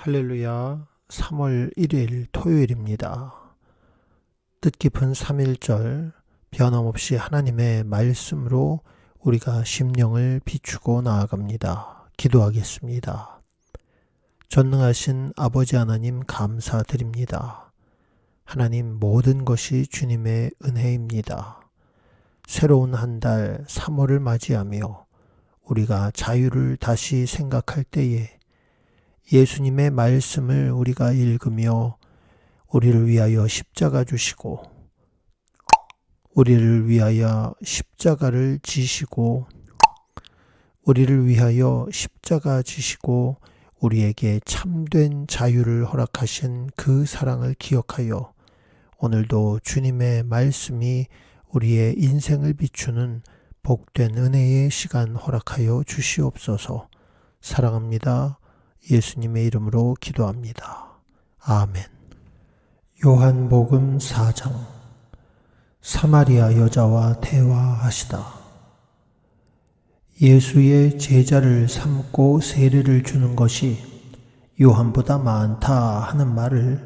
할렐루야 3월 1일 토요일입니다. 뜻깊은 3일절 변함없이 하나님의 말씀으로 우리가 심령을 비추고 나아갑니다. 기도하겠습니다. 전능하신 아버지 하나님 감사드립니다. 하나님 모든 것이 주님의 은혜입니다. 새로운 한 달 3월을 맞이하며 우리가 자유를 다시 생각할 때에 예수님의 말씀을 우리가 읽으며 우리를 위하여 십자가 주시고 우리를 위하여 십자가를 지시고 우리를 위하여 십자가 지시고 우리에게 참된 자유를 허락하신 그 사랑을 기억하여 오늘도 주님의 말씀이 우리의 인생을 비추는 복된 은혜의 시간 허락하여 주시옵소서. 사랑합니다. 예수님의 이름으로 기도합니다. 아멘. 요한복음 4장 사마리아 여자와 대화하시다. 예수의 제자를 삼고 세례를 주는 것이 요한보다 많다 하는 말을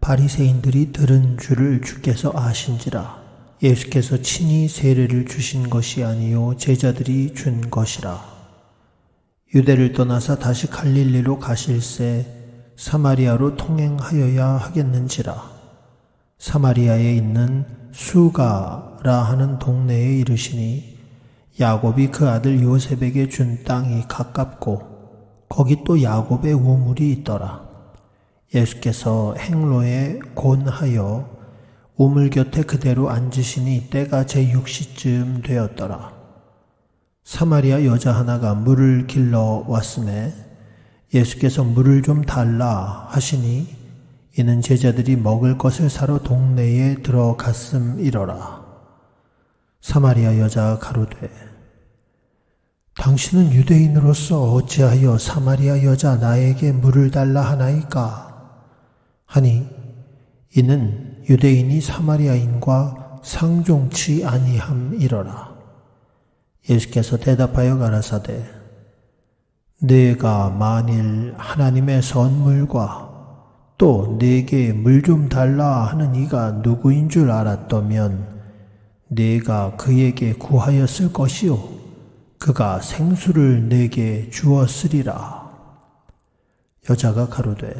바리새인들이 들은 줄을 주께서 아신지라 예수께서 친히 세례를 주신 것이 아니요 제자들이 준 것이라 유대를 떠나서 다시 갈릴리로 가실새 사마리아로 통행하여야 하겠는지라 사마리아에 있는 수가라 하는 동네에 이르시니 야곱이 그 아들 요셉에게 준 땅이 가깝고 거기 또 야곱의 우물이 있더라. 예수께서 행로에 곤하여 우물 곁에 그대로 앉으시니 때가 제 6시쯤 되었더라. 사마리아 여자 하나가 물을 길러 왔음에 예수께서 물을 좀 달라 하시니 이는 제자들이 먹을 것을 사러 동네에 들어갔음이러라. 사마리아 여자가 가로되 당신은 유대인으로서 어찌하여 사마리아 여자 나에게 물을 달라 하나이까? 하니 이는 유대인이 사마리아인과 상종치 아니함이러라. 예수께서 대답하여 가라사대 내가 만일 하나님의 선물과 또 내게 물 좀 달라 하는 이가 누구인 줄 알았다면 내가 그에게 구하였을 것이요 그가 생수를 내게 주었으리라. 여자가 가로되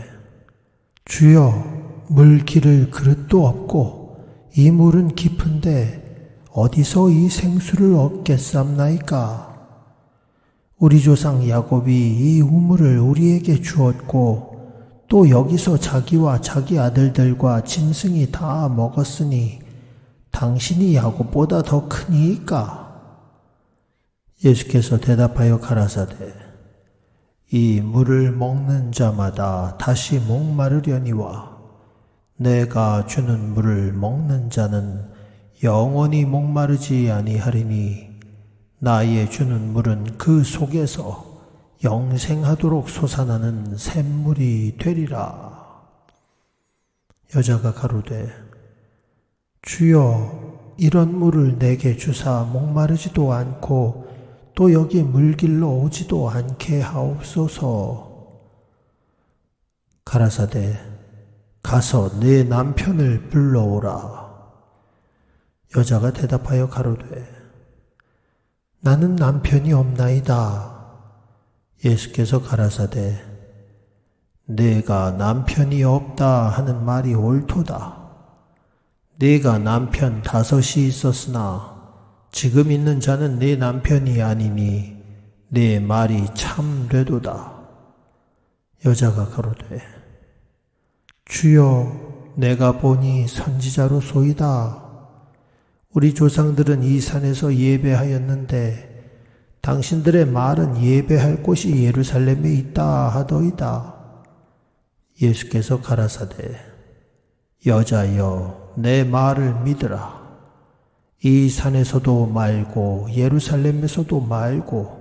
주여 물 기를 그릇도 없고 이 물은 깊은데 어디서 이 생수를 얻겠삼나이까? 우리 조상 야곱이 이 우물을 우리에게 주었고 또 여기서 자기와 자기 아들들과 짐승이 다 먹었으니 당신이 야곱보다 더 크니이까? 예수께서 대답하여 가라사대 이 물을 먹는 자마다 다시 목마르려니와 내가 주는 물을 먹는 자는 영원히 목마르지 아니하리니 나의 주는 물은 그 속에서 영생하도록 솟아나는 샘물이 되리라. 여자가 가로되 주여 이런 물을 내게 주사 목마르지도 않고 또 여기 물길로 오지도 않게 하옵소서. 가라사대 가서 내 남편을 불러오라. 여자가 대답하여 가로되 나는 남편이 없나이다. 예수께서 가라사대 내가 남편이 없다 하는 말이 옳도다. 내가 남편 다섯이 있었으나 지금 있는 자는 네 남편이 아니니 네 말이 참되도다. 여자가 가로되 주여 내가 보니 선지자로 소이다. 우리 조상들은 이 산에서 예배하였는데 당신들의 말은 예배할 곳이 예루살렘에 있다 하더이다. 예수께서 가라사대 여자여 내 말을 믿으라. 이 산에서도 말고 예루살렘에서도 말고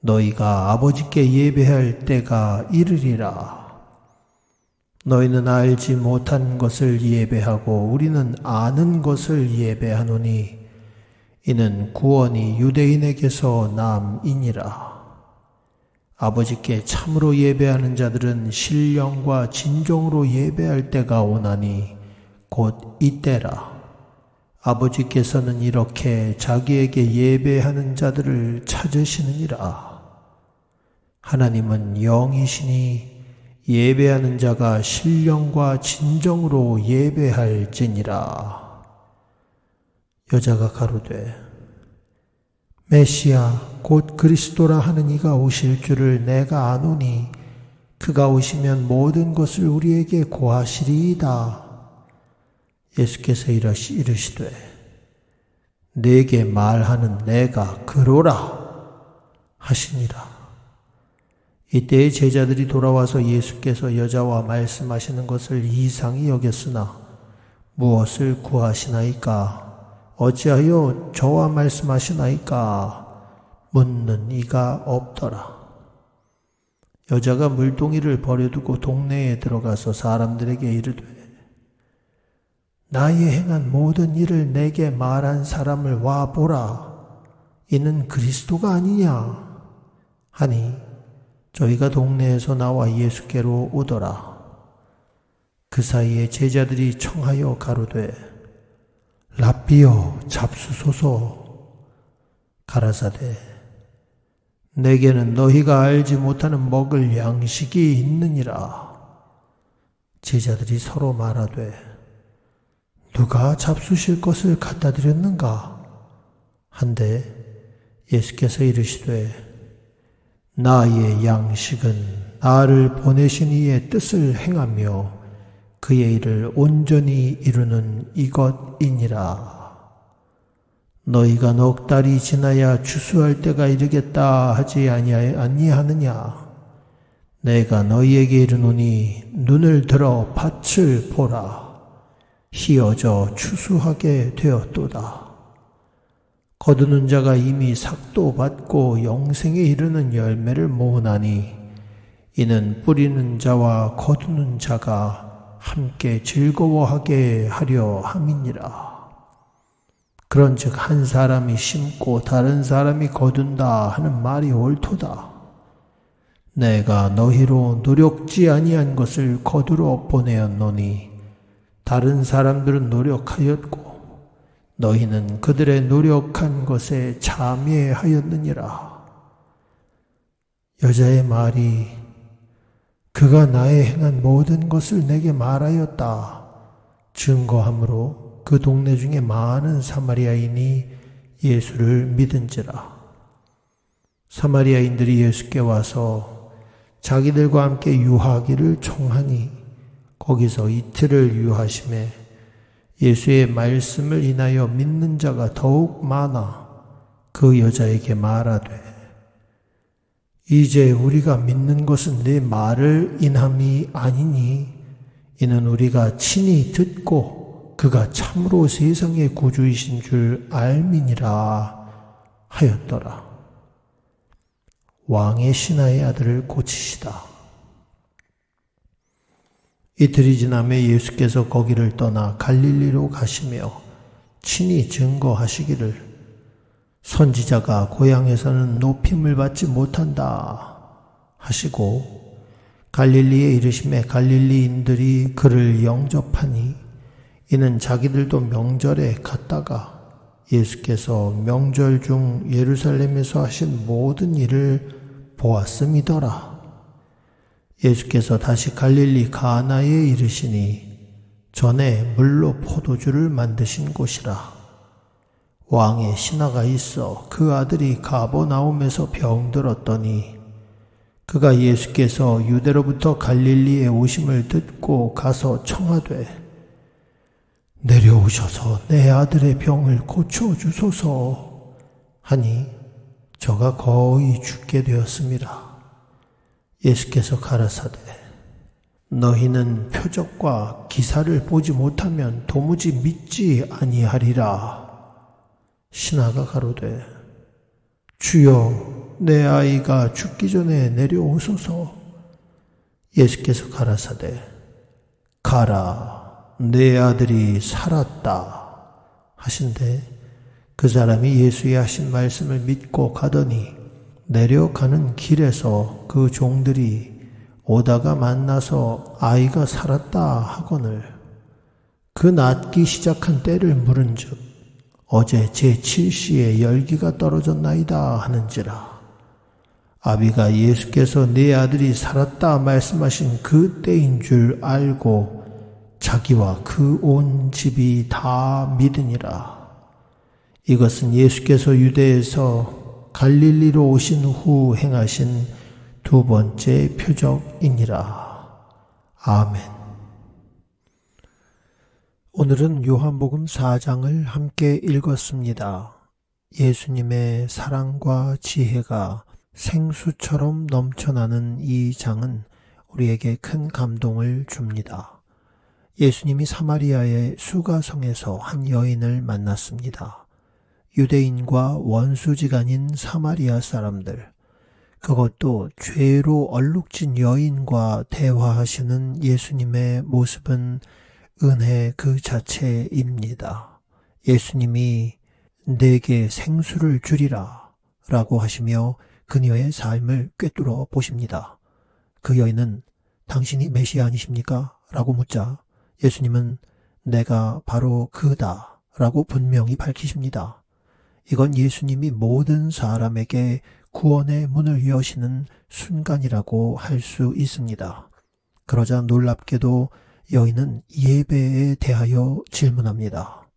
너희가 아버지께 예배할 때가 이르리라. 너희는 알지 못한 것을 예배하고 우리는 아는 것을 예배하노니 이는 구원이 유대인에게서 남이니라. 아버지께 참으로 예배하는 자들은 신령과 진정으로 예배할 때가 오나니 곧 이때라. 아버지께서는 이렇게 자기에게 예배하는 자들을 찾으시느니라. 하나님은 영이시니 예배하는 자가 신령과 진정으로 예배할지니라. 여자가 가로되 메시아 곧 그리스도라 하는 이가 오실 줄을 내가 아노니 그가 오시면 모든 것을 우리에게 고하시리이다. 예수께서 이르시되 내게 말하는 내가 그로라 하시니라. 이때에 제자들이 돌아와서 예수께서 여자와 말씀하시는 것을 이상히 여겼으나 무엇을 구하시나이까? 어찌하여 저와 말씀하시나이까? 묻는 이가 없더라. 여자가 물동이를 버려두고 동네에 들어가서 사람들에게 이르되 나의 행한 모든 일을 내게 말한 사람을 와 보라. 이는 그리스도가 아니냐? 하니 저희가 동네에서 나와 예수께로 오더라. 그 사이에 제자들이 청하여 가로되 랍비여 잡수소서 가라사대 내게는 너희가 알지 못하는 먹을 양식이 있느니라. 제자들이 서로 말하되 누가 잡수실 것을 갖다 드렸는가? 한데 예수께서 이르시되 나의 양식은 나를 보내신 이의 뜻을 행하며 그의 일을 온전히 이루는 이것이니라. 너희가 넉 달이 지나야 추수할 때가 이르겠다 하지 아니하느냐? 내가 너희에게 이르노니 눈을 들어 밭을 보라. 희어져 추수하게 되었도다. 거두는 자가 이미 삭도 받고 영생에 이르는 열매를 모으나니 이는 뿌리는 자와 거두는 자가 함께 즐거워하게 하려 함이니라. 그런즉 한 사람이 심고 다른 사람이 거둔다 하는 말이 옳도다. 내가 너희로 노력지 아니한 것을 거두러 보내었노니 다른 사람들은 노력하였고 너희는 그들의 노력한 것에 참여하였느니라. 여자의 말이 그가 나의 행한 모든 것을 내게 말하였다. 증거함으로 그 동네 중에 많은 사마리아인이 예수를 믿은지라. 사마리아인들이 예수께 와서 자기들과 함께 유하기를 청하니 거기서 이틀을 유하심에 예수의 말씀을 인하여 믿는 자가 더욱 많아 그 여자에게 말하되 이제 우리가 믿는 것은 내 말을 인함이 아니니 이는 우리가 친히 듣고 그가 참으로 세상의 구주이신 줄 알미니라 하였더라. 왕의 신하의 아들을 고치시다. 이틀이 지남에 예수께서 거기를 떠나 갈릴리로 가시며 친히 증거하시기를 선지자가 고향에서는 높임을 받지 못한다 하시고 갈릴리에 이르심에 갈릴리인들이 그를 영접하니 이는 자기들도 명절에 갔다가 예수께서 명절 중 예루살렘에서 하신 모든 일을 보았음이더라. 예수께서 다시 갈릴리 가나에 이르시니 전에 물로 포도주를 만드신 곳이라. 왕의 신하가 있어 그 아들이 가보나움에서 병들었더니 그가 예수께서 유대로부터 갈릴리에 오심을 듣고 가서 청하되 내려오셔서 내 아들의 병을 고쳐 주소서 하니 저가 거의 죽게 되었습니다. 예수께서 가라사대 너희는 표적과 기사를 보지 못하면 도무지 믿지 아니하리라. 신하가 가로되 주여 내 아이가 죽기 전에 내려오소서. 예수께서 가라사대 가라 내 아들이 살았다 하신데 그 사람이 예수의 하신 말씀을 믿고 가더니 내려가는 길에서 그 종들이 오다가 만나서 아이가 살았다 하거늘 그 낫기 시작한 때를 물은즉 어제 제 7시에 열기가 떨어졌나이다 하는지라 아비가 예수께서 네 아들이 살았다 말씀하신 그 때인 줄 알고 자기와 그 온 집이 다 믿으니라. 이것은 예수께서 유대에서 갈릴리로 오신 후 행하신 두 번째 표적이니라. 아멘. 오늘은 요한복음 4장을 함께 읽었습니다. 예수님의 사랑과 지혜가 생수처럼 넘쳐나는 이 장은 우리에게 큰 감동을 줍니다. 예수님이 사마리아의 수가성에서 한 여인을 만났습니다. 유대인과 원수지간인 사마리아 사람들, 그것도 죄로 얼룩진 여인과 대화하시는 예수님의 모습은 은혜 그 자체입니다. 예수님이 내게 생수를 주리라 라고 하시며 그녀의 삶을 꿰뚫어 보십니다. 그 여인은 당신이 메시아 아니십니까? 라고 묻자 예수님은 내가 바로 그다 라고 분명히 밝히십니다. 이건 예수님이 모든 사람에게 구원의 문을 여시는 순간이라고 할 수 있습니다. 그러자 놀랍게도 여인은 예배에 대하여 질문합니다.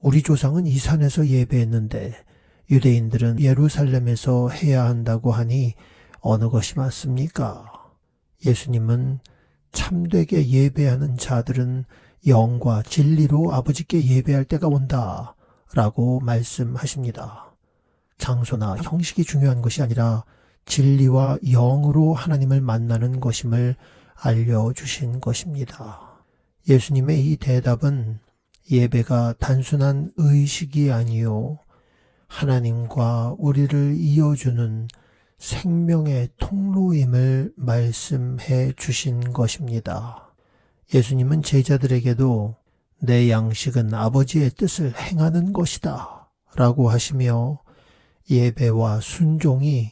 우리 조상은 이 산에서 예배했는데 유대인들은 예루살렘에서 해야 한다고 하니 어느 것이 맞습니까? 예수님은 참되게 예배하는 자들은 영과 진리로 아버지께 예배할 때가 온다. 라고 말씀하십니다. 장소나 형식이 중요한 것이 아니라 진리와 영으로 하나님을 만나는 것임을 알려주신 것입니다. 예수님의 이 대답은 예배가 단순한 의식이 아니요. 하나님과 우리를 이어주는 생명의 통로임을 말씀해 주신 것입니다. 예수님은 제자들에게도 내 양식은 아버지의 뜻을 행하는 것이다. 라고 하시며 예배와 순종이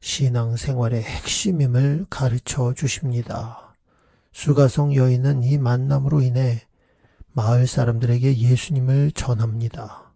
신앙생활의 핵심임을 가르쳐 주십니다. 수가성 여인은 이 만남으로 인해 마을 사람들에게 예수님을 전합니다.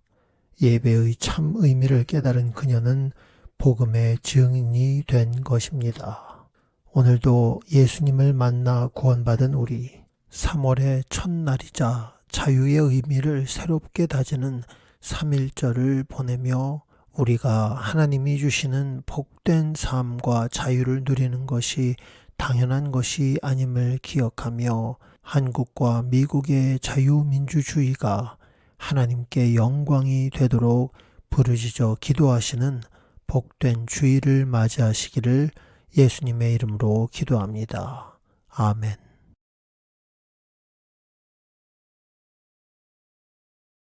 예배의 참 의미를 깨달은 그녀는 복음의 증인이 된 것입니다. 오늘도 예수님을 만나 구원받은 우리 3월의 첫날이자 자유의 의미를 새롭게 다지는 3일절을 보내며 우리가 하나님이 주시는 복된 삶과 자유를 누리는 것이 당연한 것이 아님을 기억하며 한국과 미국의 자유민주주의가 하나님께 영광이 되도록 부르짖어 기도하시는 복된 주의를 맞이하시기를 예수님의 이름으로 기도합니다. 아멘.